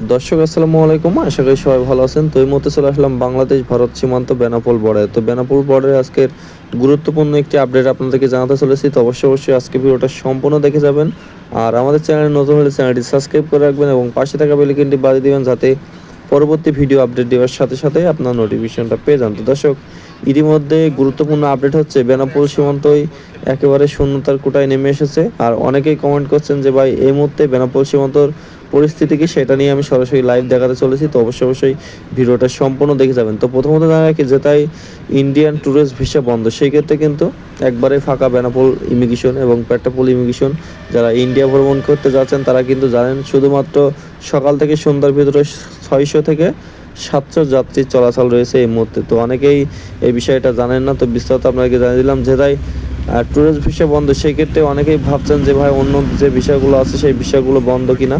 দর্শক, আসসালামু আলাইকুম। আশা করি সবাই ভালো আছেন। তো এই মুহূর্তে চলে আসলাম বাংলাদেশ, ভারত সীমান্ত, বেনাপোল বর্ডারে। তো বেনাপোল বর্ডারে আজকের গুরুত্বপূর্ণ একটি আপডেট আপনাদেরকে জানাতে চলেছি। তো অবশ্যই অবশ্যই আজকে ভিডিওটা সম্পূর্ণ দেখে যাবেন। আর আমাদের চ্যানেলে নতুন হলে চ্যানেলটি সাবস্ক্রাইব করে রাখবেন এবং পাশে থাকা বেলিকিনটি বাজিয়ে দিবেন যাতে পরবর্তী ভিডিও আপডেট দেওয়ার সাথে সাথে আপনার নোটিফিকেশনটা পেয়ে যান। তো দর্শক, ইতিমধ্যে গুরুত্বপূর্ণ আপডেট হচ্ছে বেনাপোল সীমান্তই একেবারে শূন্যতার কোটায় নেমে এসেছে। আর অনেকেই কমেন্ট করছেন যে, ভাই, এই মুহূর্তে বেনাপোল সীমান্তর পরিস্থিতি কি সেটা নিয়ে আমি সরাসরি লাইভ দেখাতে চলেছি, তো অবশ্যই অবশ্যই ভিডিওটা সম্পূর্ণ দেখে যাবেন। তো প্রথমত জানা কি যে তাই ইন্ডিয়ান ট্যুরিস্ট ভিসা বন্ধ সেই ক্ষেত্রে কিন্তু একবারে ফাঁকা বেনাপোল ইমিগ্রেশন এবং পেট্টাপোল ইমিগ্রেশন যারা ইন্ডিয়া ভ্রমণ করতে যাচ্ছেন, তারা কিন্তু জানেন শুধুমাত্র সকাল থেকে সন্ধ্যার ভিতরে ছয়শো থেকে সাতশো যাত্রী চলাচল রয়েছে এই মুহূর্তে। তো অনেকেই এই বিষয়টা জানেন না, তো বিস্তারিত আপনাকে জানিয়ে দিলাম যে তাই ট্যুরিস্ট ভিসা বন্ধ সেই ক্ষেত্রে অনেকেই ভাবছেন যে ভাই অন্য যে বিষয়গুলো আছে, সেই বিষয়গুলো বন্ধ কিনা।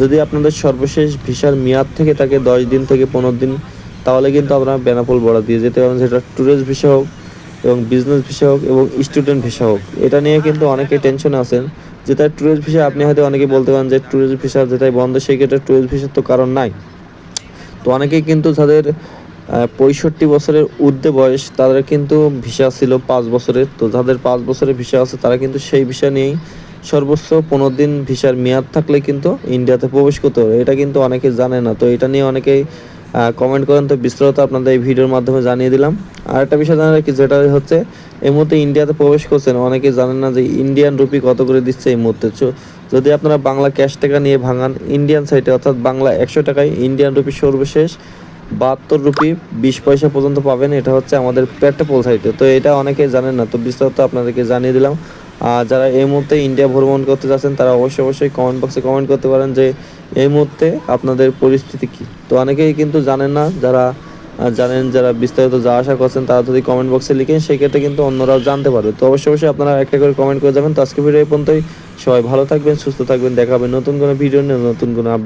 যদি আপনাদের সর্বশেষ ভিসার মেয়াদ থেকে থাকে দশ দিন থেকে পনেরো দিন, তাহলে কিন্তু আপনারা বেনাপোল বড়া দিয়ে যেতে পারেন সেটা ট্যুরিস্ট ভিসা হোক এবং বিজনেস ভিসা হোক এবং স্টুডেন্ট ভিসা হোক। এটা নিয়ে কিন্তু অনেকে টেনশনে আছেন যেটা ট্যুরিস্ট ভিসা আপনি হয়তো অনেকে বলতে পারেন যে ট্যুরিস্ট ভিসা যেটাই বন্ধ, সেই ক্ষেত্রে ট্যুরিস্ট ভিসার তো কারণ নাই। তো অনেকেই কিন্তু যাদের পঁয়ষট্টি বছরের ঊর্ধ্বে বয়স, তাদের কিন্তু ভিসা ছিল পাঁচ বছরের। তো যাদের পাঁচ বছরের ভিসা আছে, তারা কিন্তু সেই ভিসা নিয়েই সর্বোচ্চ পনেরো দিন ভিসার মেয়াদ থাকলে কিন্তু ইন্ডিয়াতে প্রবেশ করতে হবে। এটা কিন্তু অনেকে জানে না। তো এটা নিয়ে অনেকেই কমেন্ট করেন। তো বিস্তারিত আপনাদের এই ভিডিওর মাধ্যমে জানিয়ে দিলাম। আর একটা বিষয় জানা রাখি যেটা হচ্ছে, এই মুহূর্তে ইন্ডিয়াতে প্রবেশ করছেন অনেকে জানেন না যে ইন্ডিয়ান রুপি কত করে দিচ্ছে এই মুহূর্তে। যদি আপনারা বাংলা ক্যাশ টাকা নিয়ে ভাঙান ইন্ডিয়ান সাইটে অর্থাৎ বাংলা একশো টাকায় ইন্ডিয়ান রুপি সর্বশেষ বাহাত্তর রুপি বিশ পয়সা পর্যন্ত পাবেন। এটা হচ্ছে আমাদের পেট্রোপোল সাইটে তো এটা অনেকে জানেন না। তো বিস্তারিত আপনাদেরকে জানিয়ে দিলাম। যারা এই মুহূর্তে ইন্ডিয়া ভ্রমণ করতে যাচ্ছেন, তারা অবশ্যই অবশ্যই কমেন্ট বক্সে কমেন্ট করতে পারেন যে এই মুহূর্তে আপনাদের পরিস্থিতি কী। তো অনেকেই কিন্তু জানেন না, যারা জানেন যারা বিস্তারিত যা আশা করছেন, তারা যদি কমেন্ট বক্সে লিখেন, সেক্ষেত্রে কিন্তু অন্যরাও জানতে পারবে। তো অবশ্যই অবশ্যই আপনারা একটা করে কমেন্ট করে যাবেন। তো আজকে ভিডিও এই পর্যন্তই। সবাই ভালো থাকবেন, সুস্থ থাকবেন। দেখাবেন নতুন কোনো ভিডিও নিয়ে, নতুন কোনো